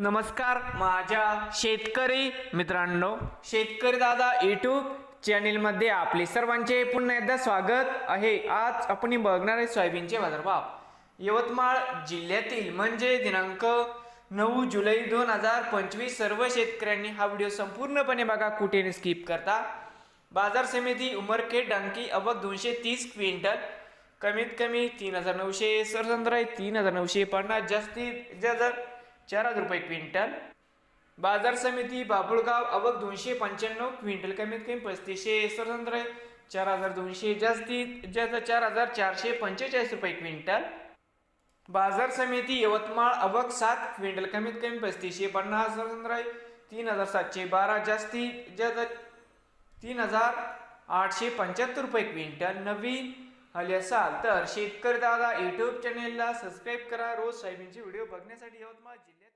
नमस्कार माझ्या शेतकरी मित्रांनो. शेतकरी दादा यूट्यूब चॅनेलमध्ये आपले सर्वांचे पुन्हा एकदा स्वागत आहे. आज आपण बघणार आहे सोयाबीनचे बाजारभाव. यवतमाळ जिल्ह्यातील म्हणजे दिनांक नऊ जुलै दोन हजार पंचवीस सर्व शेतकऱ्यांनी हा व्हिडिओ संपूर्णपणे बघा कुठे स्किप करता. बाजार समिती उमरखेड डांकी अवघ दोनशे तीस क्विंटल. कमीत कमी तीन हजार नऊशे सरसंद्राई तीन हजार नऊशे पन्नास. जास्तीत जास्त चार हजार रुपये क्विंटल. बाजार समिती बाबुळगाव अवक दोनशे पंच्याण्णव क्विंटल कमीत कमी पस्तीसशे स्वतंत्र चार हजार दोनशे जास्तीत जास्त चार हजार चारशे पंचेचाळीस रुपये क्विंटल. बाजार समिती यवतमाळ अवक सात क्विंटल कमीत कमी पस्तीसशे पन्नास स्वतंत्र तीन हजार सातशे बारा जास्तीत जास्त तीन हजार आठशे पंच्याहत्तर रुपये क्विंटल नवीन. आले असाल तर शेतकरी दादा यूट्यूब चॅनेलला सबस्क्राईब करा. रोज सोयाबीनचे व्हिडिओ बघण्यासाठी यवतमाळ जिल्ह्यात